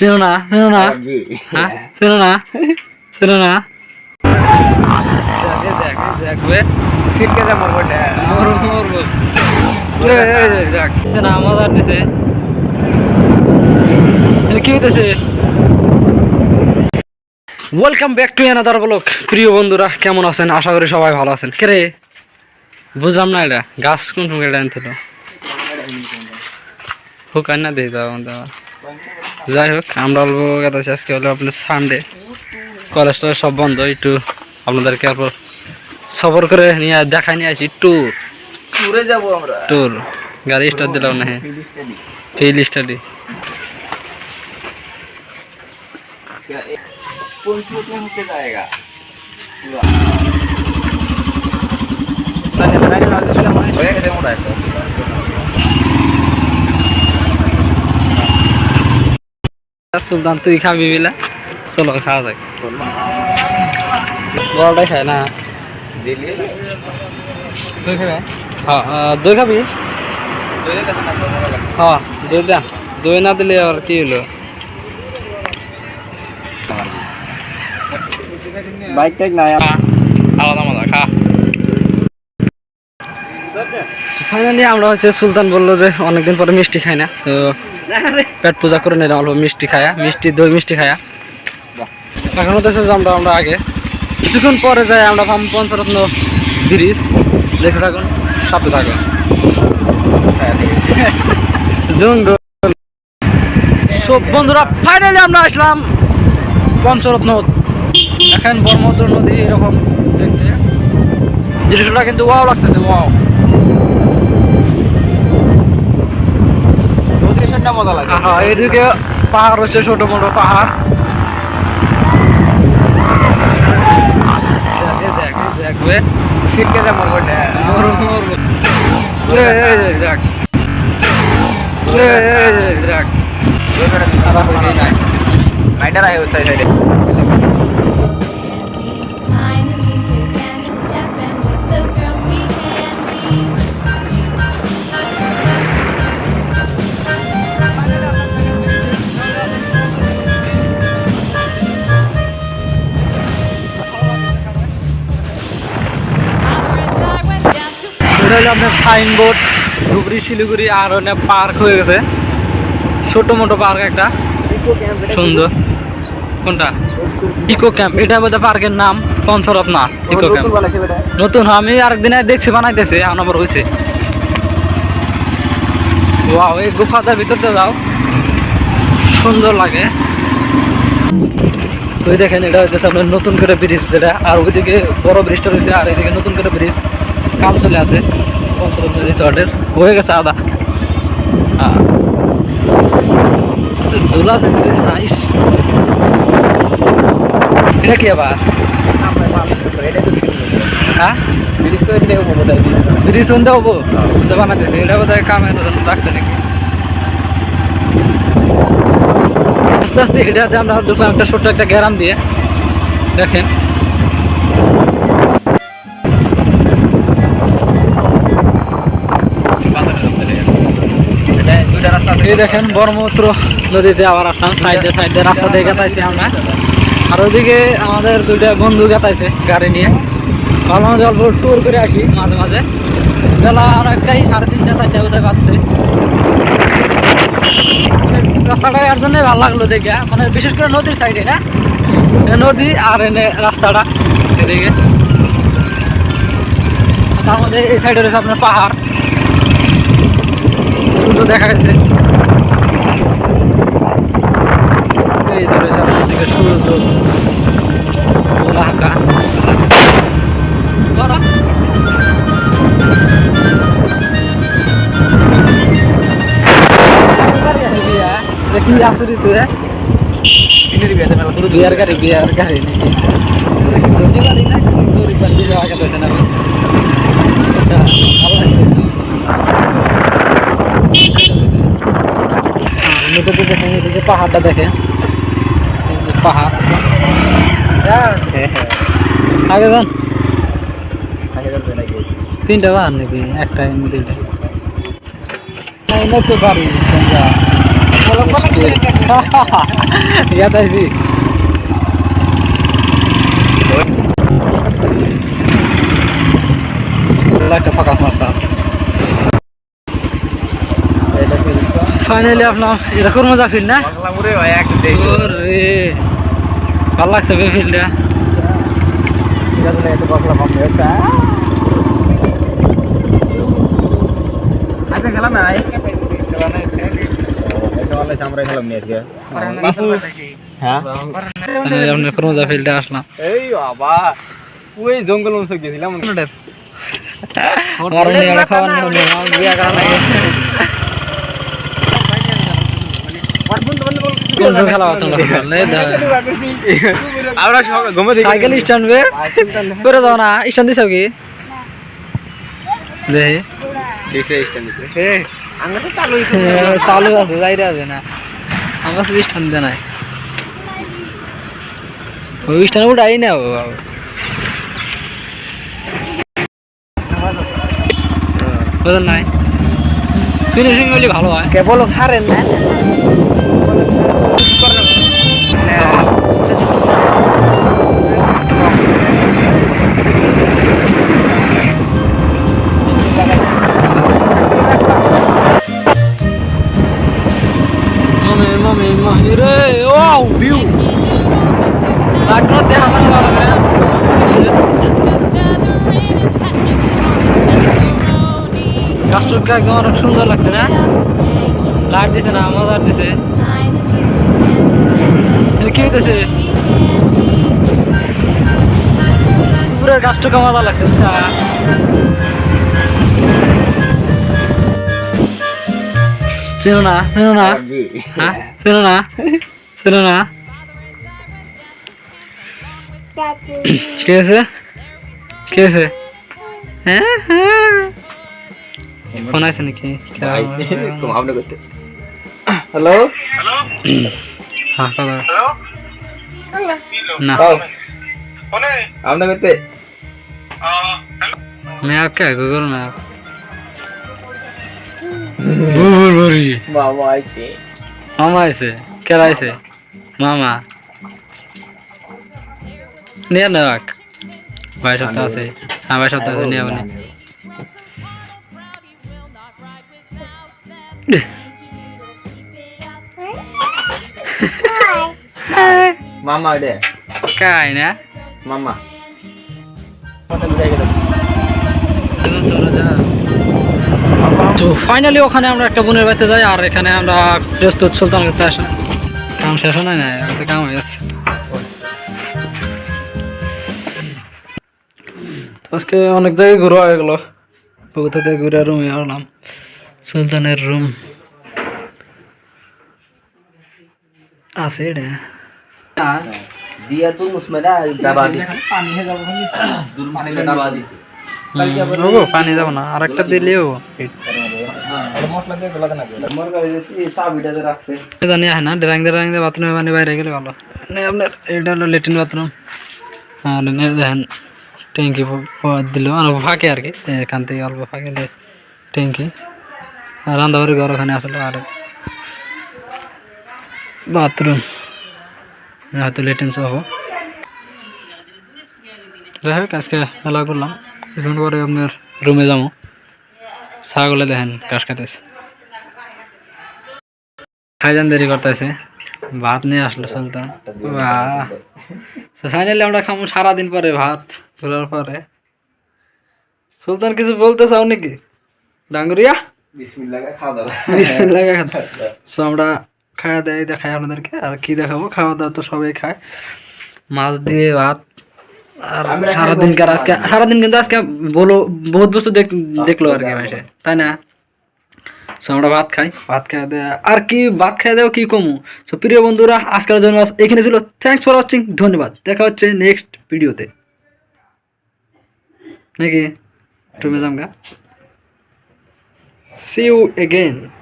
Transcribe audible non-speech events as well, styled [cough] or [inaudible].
চেনো না চেনো না চেনো না চেনো না মজার দিছে কি হইতেছে? Welcome back to another vlog প্রিয় বন্ধুরা কেমন আছেন? আশা করি সবাই ভালো আছেন। কে রে? বুঝলাম না এটা। গাছ কোন সময় এটা আনছিল হোক আর না দিয়ে দাও। যাই হোক আমরা বলব কথা আজকে হলো আপনার সানডে কলেজ টলেজ সব বন্ধ একটু আপনাদেরকে তারপর সফর করে নিয়ে দেখা নিয়ে আসি ট্যুর ট্যুরে যাব আমরা। ট্যুর। গাড়ি স্টার্ট দিলাম না হ্যাঁ ফিল স্টাডি হতে সুলতান তুই খাবি বিলা? চলো খাওয়া যাক। বড়টাই খায় না? দই হ্যাঁ খাবি? হ্যাঁ দই দা। দই না দিলে আর কি হলো? বাইক টাইক নাই। আলাদা মজা খা। ফাইনালি আমরা হচ্ছে সুলতান বলল যে অনেকদিন পরে মিষ্টি খাই না তো পেট পূজা করে নিলাম অল্প মিষ্টি খায়া, মিষ্টি দই মিষ্টি খায়া। এখন হতেছে যে আমরা আমরা আগে কিছুক্ষণ পরে যাই আমরা পঞ্চরত্ন ব্রিজ। দেখে থাকুন সাথে থাকুন। জঙ্গল। সব বন্ধুরা ফাইনালি আমরা আসলাম পঞ্চরত্ন। এখন ব্রহ্মপুত্র নদী এরকম দেখতে। দৃশ্যটা কিন্তু ওয়াও লাগতেছে ওয়াও লোকেশনটা মজা লাগে হ্যাঁ এদিকে পাহাড় হচ্ছে ছোট মোটো পাহাড় দেখ, দেখ, দেখ, বে। ছিটকে যা মরবো দেখ। দেখ। হয়ে। নাইটার আয় সাইডে হলো আপনার সাইনবোর্ড ধুবড়ি শিলিগুড়ি আর ওখানে পার্ক হয়ে গেছে। ছোট মোটো পার্ক একটা। সুন্দর। কোনটা? Eco camp. এটা বোধহয় পার্কের নাম পঞ্চরত্ন ইকো ক্যাম্প। নতুন হ্যাঁ, আমি আরেকদিন দেখছি বানাইতেছে এখন আবার হয়েছে ওয়াও এই গুফাটার ভিতরতে যাও। সুন্দর লাগে। ওই দেখেন এটা হচ্ছে আপনার নতুন করে ব্রিজ যেটা আর ওইদিকে বড় ব্রিজটা রয়েছে আর এদিকে নতুন করে ব্রিজ। কাম চলে আছে। রিসর্টের হয়ে গেছে আদা। নাইস এটা হ্যাঁ? ব্রিজ করে ব্রিজ হব এটা কামের আস্তে আস্তে এটাতে আমরা ঢুকলাম একটা ছোট্ট একটা গ্যারাম দিয়ে। দেখেন। এই দেখেন ব্রহ্মপুত্র নদীতে আবার আসলাম, সাইডে সাইডে রাস্তা দিয়ে গেতাইছি আমরা। আর ওইদিকে আমাদের দুইটা বন্ধু গেতাইছে গাড়ি নিয়ে। ভাবলাম যে অল্প ট্যুর করে আসি মাঝে মাঝে। বেলা আর একটাই, সাড়ে তিনটা, চারটা বোধহয় পাচ্ছে রাস্তাটা এর জন্য ভালো লাগল দেখে। মানে বিশেষ করে নদীর সাইডে না নদী আর এনে রাস্তাটা এদিকে। তার মধ্যে এই সাইডে রয়েছে আপনার পাহাড়। দেখা গেছে। দেখি আসুরি তুই ইন্টারভিউ আছে মেলা দূর বিয়ার গাড়ি বিয়ার গাড়ি নাকি ধনী গাড়ি না গরিব গাড়ি আগে রয়েছে না আচ্ছা ভালো লাগছে নদীতে দেখেন এদিকে পাহাড়টা দেখেন এই যে পাহাড় হ্যাঁ হ্যাঁ আগে যান আগে যাবে নাকি তিনটা বাহার নাকি? একটা এমনি দুইটা এই না তো বাড়ি ইয়াত আইছি একটা ফাঁকা মারছা এটা কি ফাইনালি আপনার এরকম মজা ফিল না বাংলা মুরে ভাই এক দেই ওরে ভালো লাগছে বে ফিলটা এটা তো এত বাংলা কম এটা আচ্ছা খেলাম না এটা আমরা খেলাম নি আজকে। হ্যাঁ? আপনার কোন মজা আসলাম। এই বাবা ওই জঙ্গল অংশ গেছিলাম। আমার নিয়ে একটা নিয়ে হলো বিয়া করা লাগে। আমরা থেকে সাইকেল স্ট্যান্ড করে দাও না স্ট্যান্ড দিছাও কি? দিছে স্ট্যান্ড দিছে। চালু আছে যাইরে আছে না আমার তো স্ট্যান্ড দেয় নাই ওই স্ট্যান্ড উঠাই না ও বাবা। নাই ফিনিশিং হলে ভালো হয় কেবল সারেন না গাছটা একদম অনেক সুন্দর লাগছে না? লাইট দিছে না মজার দিছে। কি হইতেছে? পুরো গাছটা মজা লাগছে আচ্ছা। চেনো না চেনো না। হ্যাঁ চেনো না চেনো না। কে আছে? কে আছে? হ্যাঁ হ্যাঁ। ফোন আছে নাকি? আপনি [laughs] করতে। হ্যালো? হ্যাঁ কথা না। আপনি করতে। ম্যাপ কে? Google map. বুবুর বুড়ি। বাবা আইছে। মামা আছে কেরা আছে মামা। নিয়ে নেওয়াক ভাই সপ্তাহ আছে। হ্যাঁ ভাই সপ্তাহ আছে নিয়ে মামা দে কাই না মামা তো ফাইনালি ওখানে আমরা একটা বোনের বাড়িতে যাই আর এখানে আমরা প্রস্তুত সুলতান করতে আসি। কাম শেষ হয় ওতে কাম হয়ে যাচ্ছে তো আজকে অনেক জায়গায় ঘুরে হয়ে গেলো। বগুতাতে ঘুরে রুমে আসলাম। সুলতানের রুম আছে এটা দিয়া তো মুসমেদা দাবা দিছে পানি হে যাব খালি দূর পানি দাবা দিছে ওগো পানি যাব না আর একটা দিলেও মশলা দিয়ে গলাতে না মোর কাছে এই চাবিটা যে রাখছে জানি হয় না ড্রাইং ড্রাইং দিয়ে বাথরুমে পানি বাইরে গেলে ভালো মানে আপনার এটা হলো লেট্রিন বাথরুম আর এনে দেখেন ট্যাঙ্কি দিল অল্প ফাঁকে আর কি এখান থেকে অল্প ফাঁকে ট্যাঙ্কি আর রান্দাবাড়ি ঘর ওখানে আসলে আর বাথরুম হয়তো লেট্রিন সহ যাই হোক আজকে মেলা করলাম কিছুক্ষণ পরে আপনার রুমে যাব ছাগলে দেখেন ঘাস খাইতেছে খাইজান দেরি করতেছে ভাত নিয়ে আসলো সুলতান বাহ ফাইনালি আমরা খামু সারাদিন পরে ভাত ঘোরার পরে সুলতান কিছু বলতে চাও নাকি ডাঙ্গুরিয়া দাওয়া। সো [laughs] আমরা খাওয়া দেয় দেখাই আপনাদেরকে আর কি দেখাবো? খাওয়া দাওয়া তো সবাই খায়। মাছ দিয়ে ভাত আর সারাদিন কার আজকে সারাদিন কিন্তু আজকে বলো বহুত বস্তু দেখল আর কি মাসে তাই না? সো আমরা ভাত খাই ভাত খাই দেয় আর কি ভাত খাই দেও কি কমু? সো প্রিয় বন্ধুরা আজকের জন্য এখানে ছিল। থ্যাংকস ফর ওয়াচিং ধন্যবাদ। দেখা হচ্ছে নেক্সট ভিডিওতে নাকি? রুমে জামগা See you again.